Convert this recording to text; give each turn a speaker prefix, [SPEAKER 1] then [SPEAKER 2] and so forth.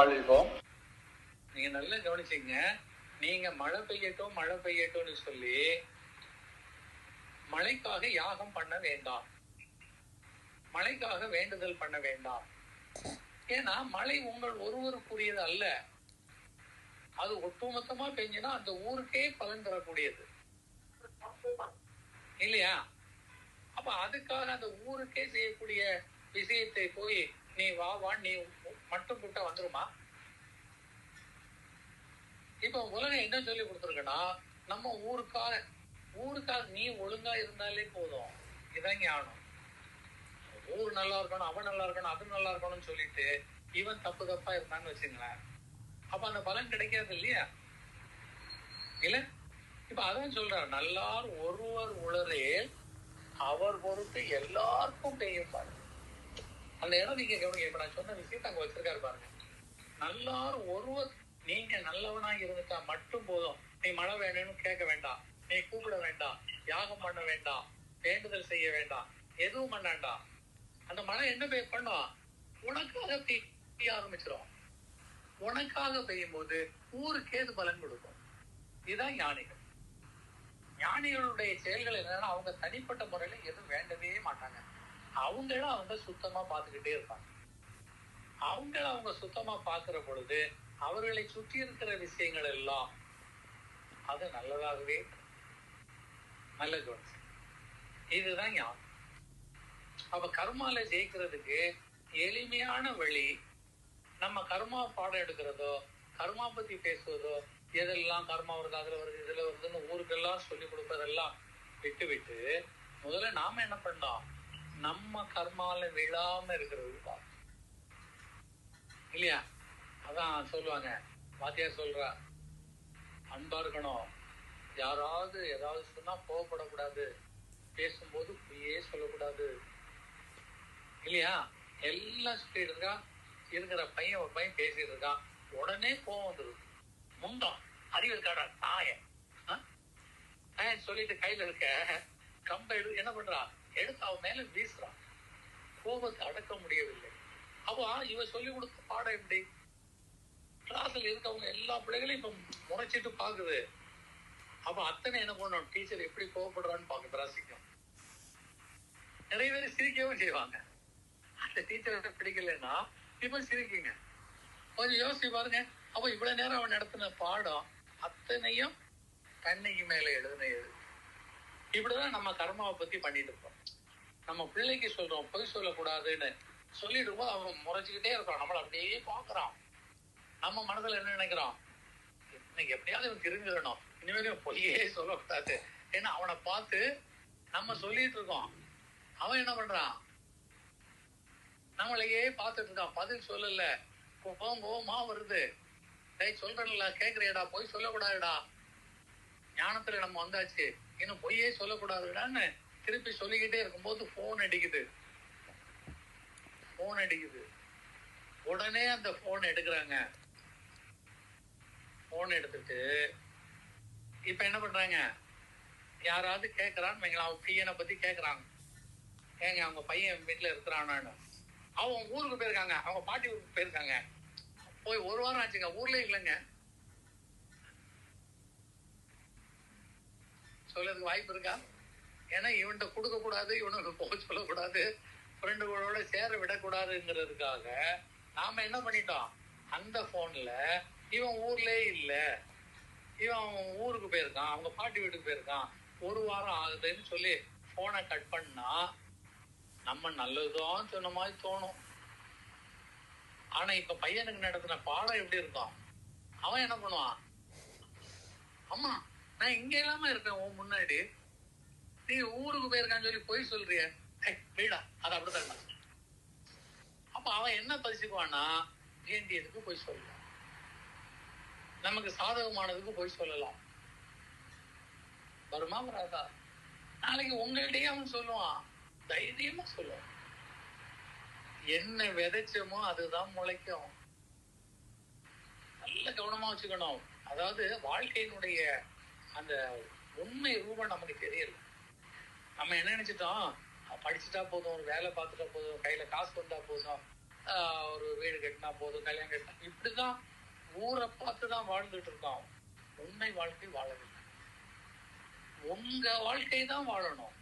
[SPEAKER 1] வாழ்வோம் நீங்க நல்லா கவனிச்சீங்க. நீங்க மழை பெய்யட்டும் மழை பெய்யட்டும்னு சொல்லி மழைக்காக யாகம் பண்ண வேண்டாம். மழைக்காக வேண்டுதல் பண்ண வேண்டாம். ஏன்னா மழை உங்கள் ஒருவருக்குரியது அல்ல. அது ஒட்டுமொத்தமா பெஞ்சுனா அந்த ஊருக்கே பலன் தரக்கூடியது. இல்லையா? அப்ப அதுக்காக அந்த ஊருக்கே செய்யக்கூடிய விஷயத்தை போய் நீ வா வா நீ மட்டும் புட்ட வந்துருமா? இப்போ உலகம் என்ன சொல்லி கொடுத்துருக்குன்னா நம்ம ஊருக்காக ஊருக்காக நீ ஒழுங்கா இருந்தாலே போதும். இதான் ஞானம். ஊர் நல்லா இருக்கணும் அவன் நல்லா இருக்கணும் அது நல்லா இருக்கணும்னு சொல்லிட்டு இவன் தப்பு தப்பா இருந்தான்னு வச்சுங்களேன். அப்ப அந்த பலன் கிடைக்காது இல்லையா? இல்ல? இப்ப அதான் சொல்றாரு நல்லார் ஒருவர் உளரே அவர் பொறுத்து எல்லாருக்கும் பெய்யும் பாருங்க அந்த இடம் நீங்க கவனிங்க. இப்ப நான் சொன்ன விஷயத்த அங்க வச்சிருக்காரு பாருங்க. நல்லார் ஒருவர் நீங்க நல்லவனா இருந்துட்டா மட்டும் போதும். நீ மழை வேணும்னு கேட்க வேண்டாம். நீ கூப்பிட வேண்டாம். யாகம் பண்ண வேண்டாம். வேண்டுதல் செய்ய வேண்டாம். எதுவும் பண்ணாண்டாம் அந்த மழை என்ன பெய்ய பண்ணும்? உனக்காக பெய்ய ஆரம்பிச்சிடும் உனக்காக பெய்யும் போது ஊருக்கு ஏது பலன் கொடுக்கும். இதுதான் ஞானிகள். ஞானிகளுடைய செயல்கள் என்னன்னா அவங்க தனிப்பட்ட முறையில எதுவும் வேண்டவே மாட்டாங்க. அவங்கள அவங்க சுத்தமா பார்த்துக்கிட்டே இருப்பாங்க. அவங்கள அவங்க சுத்தமா பார்க்கிற பொழுது அவர்களை சுற்றி இருக்கிற விஷயங்கள் எல்லாம் அது நல்லதாகவே நல்ல கவனிச்சு இதுதான் ஞாபகம். அப்ப கர்மால ஜெயிக்கிறதுக்கு எளிமையான வழி நம்ம கர்மா பாடம் எடுக்கிறதோ கர்மா பத்தி பேசுவதோ எதெல்லாம் கர்மா வருது அதுல வருது இதுல வருதுன்னு ஊருக்கெல்லாம் சொல்லி கொடுப்பதெல்லாம் விட்டு விட்டு முதல்ல நாம என்ன பண்ணோம்? நம்ம கர்மால விழாம இருக்கிறது பார்க்கணும். இல்லையா? அதான் சொல்லுவாங்க. வாத்தியார் சொல்றா அன்பா இருக்கணும். யாராவது ஏதாவது சொன்னா கோவப்படக்கூடாது. பேசும்போது பொய்யே சொல்லக்கூடாது. இல்லையா? எல்லாம் சொல்லிட்டு இருக்கா. இருக்கிற பையன் ஒரு பையன் பேசிட்டு இருக்கான் உடனே கோவம் வந்துருது முண்டம். அறிவு இருக்காடா? நாயன் சொல்லிட்டு கையில இருக்க. கம்ப எடு என்ன பண்றான் எடுத்து அவன் மேல வீசுறான். கோபத்தை அடக்க முடியவில்லை. அப்போ இவ சொல்லி கொடுத்த பாடம் எப்படி? கிளாஸ்ல இருக்கவங்க எல்லா பிள்ளைகளையும் இப்ப முறைச்சிட்டு பாக்குது. அப்ப அத்தனை என்ன பண்ணும் டீச்சர் எப்படி கோவப்படுறான்னு பாக்க ரசிக்கும் நிறைய பேர் சிரிக்கவும் செய்வாங்க. அந்த டீச்சர் பிடிக்கலன்னா இப்ப சிரிக்குங்க. கொஞ்சம் யோசிச்சு பாருங்க. அப்ப இவ்வளவு நேரம் அவன் நடத்தின பாடம் அத்தனையும் தன்னைக்கு மேல எழுதின எழுது இப்படிதான் நம்ம கர்மாவை பத்தி பண்ணிட்டு இருக்கோம். நம்ம பிள்ளைக்கு சொல்றோம் பொய் சொல்லக்கூடாதுன்னு சொல்லிட்டு இருக்கும்போது அவன் முறைச்சுக்கிட்டே இருக்கான். நம்மள அப்படியே பாக்குறான் நம்ம மனதுல என்ன நினைக்கிறோம் இன்னைக்கு எப்படியாவது இவன் திரும்பிடணும் இனிமேல் இவன் பொய்யே சொல்லக்கூடாது. ஏன்னா அவனை பார்த்து நம்ம சொல்லிட்டு இருக்கோம். அவன் என்ன பண்றான்? நம்மளையே பார்த்துட்டு இருக்கான். பதில் சொல்லல. கோபம் கோபமா வருது. டேய் சொல்றேன்ல கேக்குறியடா பொய் சொல்லக்கூடாதுடா. ஞானத்துல நம்ம வந்தாச்சு. இன்னும் பொய்யே சொல்லக்கூடாதுடான்னு திருப்பி சொல்லிக்கிட்டே இருக்கும்போது போன் அடிக்குது. போன் அடிக்குது. உடனே அந்த போன் எடுக்கிறாங்க. போன் எடுத்துட்டு இப்ப என்ன பண்றாங்க? யாராவது கேக்குறான்னு வைங்களேன், அவங்க பையனை பத்தி கேக்குறாங்க. ஏங்க அவங்க பையன் வீட்டுல இருக்கிறானான்னு. அவங்க ஊருக்கு போயிருக்காங்க அவங்க பாட்டி ஊருக்கு போயிருக்காங்க. போய் ஒரு வாரம் ஆச்சுங்க ஊர்ல இல்லைங்க. சொல்றதுக்கு வாய்ப்பு இருக்கா? ஏன்னா இவன்கிட்ட கொடுக்கக்கூடாது இவனுக்கு போக சொல்லக்கூடாது. ஃப்ரெண்டுகளோட சேர விடக்கூடாதுங்கிறதுக்காக நாம என்ன பண்ணிட்டோம்? அந்த போன்ல இவன் ஊர்லயே இல்ல. இவன் அவன் ஊருக்கு போயிருக்கான் அவங்க பாட்டி வீட்டுக்கு போயிருக்கான். ஒரு வாரம் ஆகுதுன்னு சொல்லி ஃபோனை கட் பண்ணா நம்ம நல்லதுதான் சொன்ன மாதிரி தோணும். ஆனா இப்ப பையனுக்கு நடத்தின பாடம் எப்படி இருக்கும்? அவன் என்ன பண்ணுவான்? அம்மா நான் இங்க இல்லாம இருக்கேன் உன் முன்னாடி. நீ ஊருக்கு போயிருக்கான்னு சொல்லி போய் சொல்றிய. வீடா அது அப்படித்தான் அப்ப அவன் என்ன பதிச்சுக்குவான்னா வேண்டியதுக்கு போய் சொல்லலாம். நமக்கு சாதகமானதுக்கு போய் சொல்லலாம். வருமா வராதா? நாளைக்கு உங்கள்கிட்டயே அவன் சொல்லுவான். தைரியமா சொல்லுவான். என்ன விதைச்சோமோ அதுதான் முளைக்கும். நல்ல கவனமா வச்சுக்கணும். அதாவது வாழ்க்கையினுடைய அந்த உண்மை ரூபம் நமக்கு தெரியல. நம்ம என்ன நினைச்சிட்டோம்? படிச்சுட்டா போதும் ஒரு வேலை பார்த்துட்டா போதும் கையில காசு வந்தா போதும் ஆஹ், ஒரு வீடு கட்டினா போதும் கல்யாணம் கட்டினா இப்படிதான் ஊரை பார்த்து தான் வாழ்ந்துட்டு இருக்கோம். உண்மை வாழ்க்கை வாழவில்லை. உங்க வாழ்க்கை தான் வாழணும்.